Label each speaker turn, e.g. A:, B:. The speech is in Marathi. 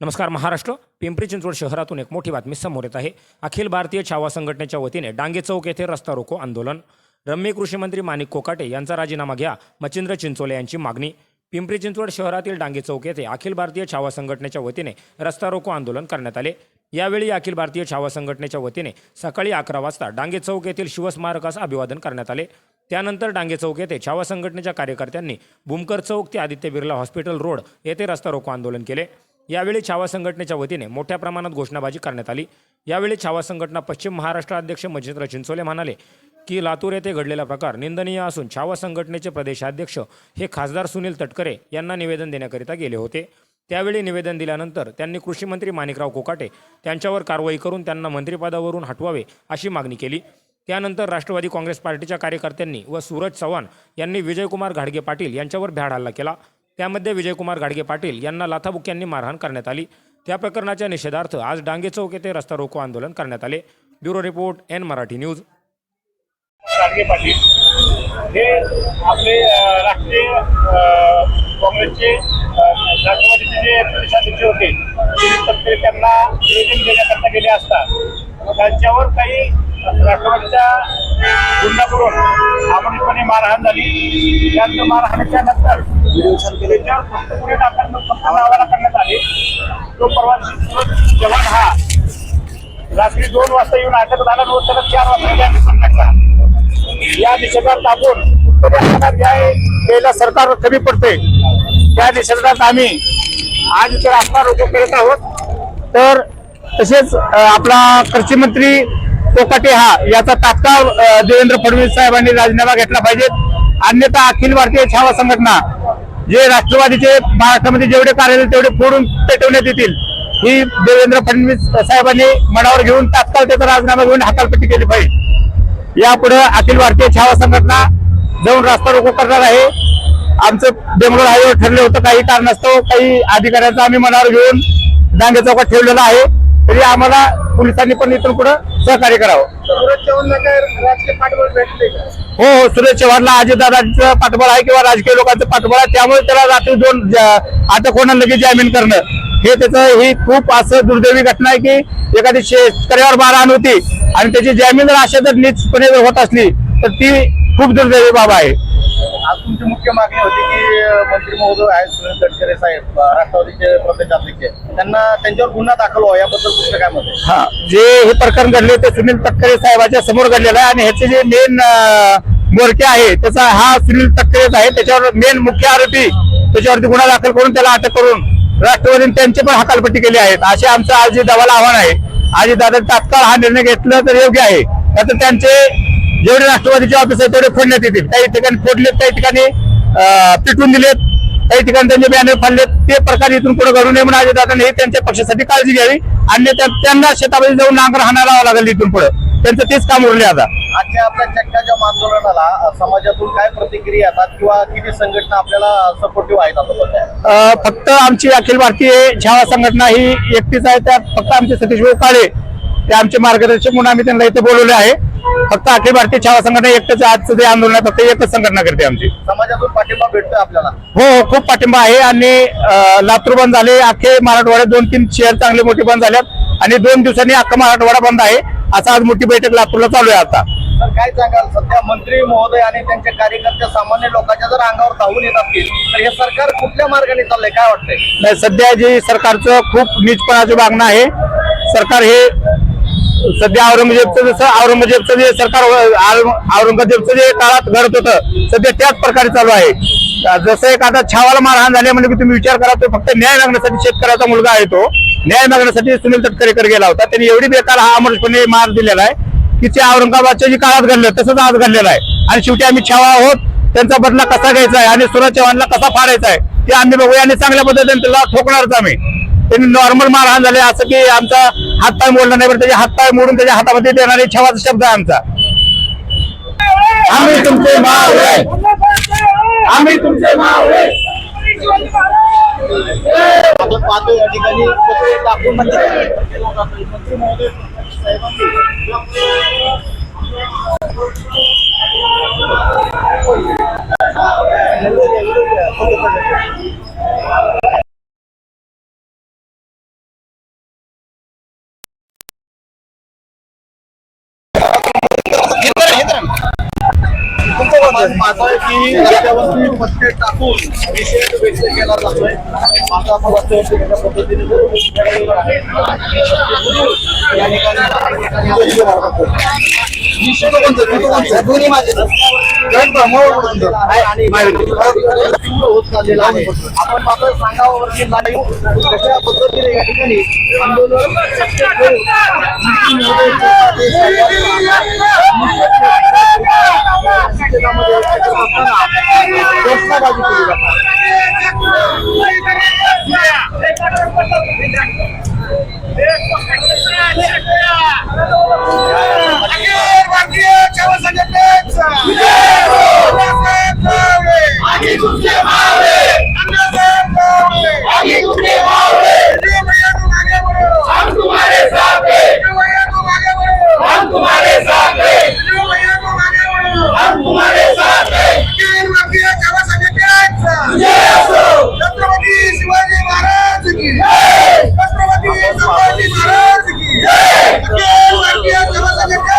A: नमस्कार महाराष्ट्र. पिंपरी चिंचवड शहरातून एक मोठी बातमी समोर येत आहे. अखिल भारतीय छावा संघटनेच्या वतीने डांगे चौक येथे रस्ता रोको आंदोलन. रम्य कृषी मंत्री माणिक कोकाटे यांचा राजीनामा घ्या मच्छिंद्र चिंचोले यांची मागणी. पिंपरी चिंचवड शहरातील डांगे चौक येथे अखिल भारतीय छावा संघटनेच्या वतीने रस्ता रोको आंदोलन करण्यात आले. यावेळी अखिल भारतीय छावा संघटनेच्या वतीने सकाळी अकरा वाजता डांगे चौक येथील शिवस्मारकास अभिवादन करण्यात आले. त्यानंतर डांगे चौक येथे छावा संघटनेच्या कार्यकर्त्यांनी भूमकर चौक ते आदित्य बिर्ला हॉस्पिटल रोड येथे रस्ता रोको आंदोलन केले. यावेळी छावा संघटनेच्या वतीने मोठ्या प्रमाणात घोषणाबाजी करण्यात आली. यावेळी छावा संघटना पश्चिम महाराष्ट्र अध्यक्ष मच्छिंद्र चिंचोले म्हणाले की लातूर येथे घडलेला प्रकार निंदनीय असून छावा संघटनेचे प्रदेशाध्यक्ष हे खासदार सुनील तटकरे यांना निवेदन देण्याकरिता गेले होते. त्यावेळी निवेदन दिल्यानंतर त्यांनी कृषी मंत्री माणिकराव कोकाटे त्यांच्यावर कारवाई करून त्यांना मंत्रिपदावरून हटवावे अशी मागणी केली. त्यानंतर राष्ट्रवादी काँग्रेस पार्टीच्या कार्यकर्त्यांनी व सूरज चव्हाण यांनी विजयकुमार घाडगे पाटील यांच्यावर भ्याड हल्ला केला. त्यामध्ये विजयकुमार घाडगे पाटील यांना लाथाबुक्यांनी मारहाण करण्यात आली. त्या प्रकरणाच्या निषेधार्थ आज डांगे चौक येथे रस्ता रोको आंदोलन करण्यात आले. Bureau report N Marathi news.
B: Gadge Patil. हे आपले राष्ट्रीय काँग्रेसचे राष्ट्रवादीचे जे प्रदेशाध्यक्ष होते ते त्यांना निवेदन देण्याकरता गेले असता त्यांच्यावर काही राष्ट्रवादीच्या गुंडाकडून आमोलीपणे मारहाण झाली. त्यानंतर मारहाणीच्या नंतर व्हिडिओ फक्त तो परवा जवान हा. रात्री दोन वाजता येऊन अटक झाला व त्याला चार वाजता या निषेधात आपण उत्तराखंडात सरकार कमी पडते. त्या निषेधात आम्ही आज इथे रास्ता रोको करत आहोत. तर तसेच आपला कृषी मंत्री कोकाटे हा याचा तात्काळ देवेंद्र फडणवीस साहेबांनी राजीनामा घेतला पाहिजे. अन्यथा अखिल भारतीय छावा संघटना जे राष्ट्रवादीचे महाराष्ट्रामध्ये जेवढे कार्यालय तेवढे फोडून पेटवण्यात येतील. ही देवेंद्र फडणवीस साहेबांनी मनावर घेऊन तात्काळ त्याचा राजीनामा घेऊन हकालपट्टी केली पाहिजे. यापुढे अखिल भारतीय छावा संघटना जाऊन रास्ता रोको करणार आहे. आमचं बेंगलोर हायवे ठरलं होतं काही कारणास्तव काही अधिकाऱ्यांचा आम्ही मनावर घेऊन डांगे चौकात ठेवलेला आहे. तरी आम्हाला पोलिसांनी पण इथून पुढे सहकार्य करावं.
C: सुरज चव्हाणला काय राजकीय पाठबळ भेटले का?
B: हो हो सुरेश चव्हाणला अजितदादांचं पाठबळ आहे किंवा राजकीय लोकांचं पाठबळ आहे त्यामुळे त्याला रात्री दोन ज- अटक होणं लगेच जामीन करणं हे त्याचं ही खूप असं दुर्दैवी घटना आहे की एखादी शेतकऱ्यावर मारहाण होती आणि त्याची जामीन जर अशा जर नीचपणे जर होत असली तर ती खूप दुर्दैवी बाब आहे.
C: आज तुमची मुख्य मागणी होती की मंत्री महोदय आहेत सुनील तटकरे साहेब राष्ट्रवादीचे प्रदेशाध्यक्ष त्यांना त्यांच्यावर गुन्हा दाखल व्हावा याबद्दल तुमचं काय मत
B: हा जे हे प्रकरण घडले ते सुनील तटकरे साहेबाच्या समोर घडलेलं आहे आणि ह्याचे जे मेन मोरके आहे त्याचा हा सुनील तटकरेच आहे. त्याच्यावर मेन मुख्य आरोपी त्याच्यावरती गुन्हा दाखल करून त्याला अटक करून राष्ट्रवादीने त्यांची पण हकालपट्टी केली आहे. असे आमचं आजी दावाला आव्हान आहे. आजी दादा तात्काळ हा निर्णय घेतला तर योग्य आहे. त्यात त्यांचे जेवढे राष्ट्रवादीचे ऑफिस आहे तेवढे फोडण्यात येतील. काही ठिकाणी फोडलेत काही ठिकाणी पिटून दिलेत. काही ठिकाणी त्यांचे बॅनर फाडलेत. ते प्रकार इथून पुढे घडू नये म्हणून अजितदादांनी हे त्यांच्या पक्षासाठी काळजी घ्यावी. आणि त्यांना शेतामध्ये जाऊन नांगर हाणायला लावावं लागेल इथून पुढे. त्यांचं तेच काम उरले आता.
C: आजच्या आपल्या आंदोलनाला समाजातून काय प्रतिक्रिया येतात किंवा किती संघटना आपल्याला सपोर्टिव्ह आहेत
B: फक्त आमची अखिल भारतीय छावा संघटना ही एकटीच आहे. त्यात फक्त आमचे सतीश भाऊ काळे ते आमचे मार्गदर्शक म्हणून आम्ही त्यांना इथे बोलवले आहे. फक्त अखिल भारतीय छावा संघटना एकटंच आजचं ते आंदोलन आहे फक्त एकच संघटना करते आमची.
C: समाजातून पाठिंबा भेटतोय आपल्याला.
B: हो हो खूप पाठिंबा आहे आणि लातूर बंद झाले अख्खे मराठवाड्यात दोन तीन शहर चांगले मोठे बंद झाल्यात आणि दोन दिवसांनी अख्खा मराठवाडा बंद आहे. असं आज मोठी बैठक लातूरला चालू आहे आता.
C: तर काय सांगाल? सध्या मंत्री महोदय आणि त्यांचे कार्यकर्ते सामान्य लोकांच्या जर अंगावर धावून येत असतील तर हे सरकार कुठल्या मार्गाने चाललंय? काय वाटतंय?
B: नाही सध्या जे सरकारचं खूप नीचपणाचं वागणं आहे सरकार हे सध्या औरंगजेबचं जसं औरंगजेबचं जे सरकार औरंगजेबचं जे काळात घडत होतं सध्या त्याच प्रकारे चालू आहे. जसं एखादा छावाला मारहाण झाले म्हणजे तुम्ही विचार करा तो फक्त न्याय मागण्यासाठी शेतकऱ्याचा मुलगा आहे तो. न्याय मागण्यासाठी सुनील तटकरेकर गेला होता. त्यांनी एवढी बेकार हा अमरपणे मार दिलेला आहे की ते औरंगाबादच्या जी काळात घडलं तसंच आज घडलेलं आहे. आणि शेवटी आम्ही छावा आहोत त्यांचा बदला कसा घ्यायचा आहे आणि सुरज चव्हाणला कसा फाडायचा आहे ते आम्ही बघूया. आणि चांगल्या पद्धतीने त्याला ठोकणारच आम्ही. त्यांनी नॉर्मल मारहाण झाले असं की आमचा हात पाय मोडला नाही पण त्याचे हातपाय मोडून त्याच्या हातामध्ये देणारे छवाचा शब्द आहे आमचा. आम्ही तुमचे मावळे. आम्ही तुमचे मावळे.
C: आपण पाहतो या ठिकाणी. पत्रे म्हणजे मंत्री महोदय साहेबांनी पाहतोय की रस्त्यावरती पत्ते टाकून निषेध व्यक्त केला जातोय आता आपण कशा पद्धतीने या ठिकाणी? दोन्ही माझे आपण सांगावरती लाईव्ह कशा पद्धतीने या ठिकाणी आंदोलन शक्य होईल. निषेधामध्ये घोषणाबाजी केली जाते
D: छत्रपती शिवाजी महाराज की छत्रपती शिवाजी महाराज की अखिल भारतीय सेवा संघटना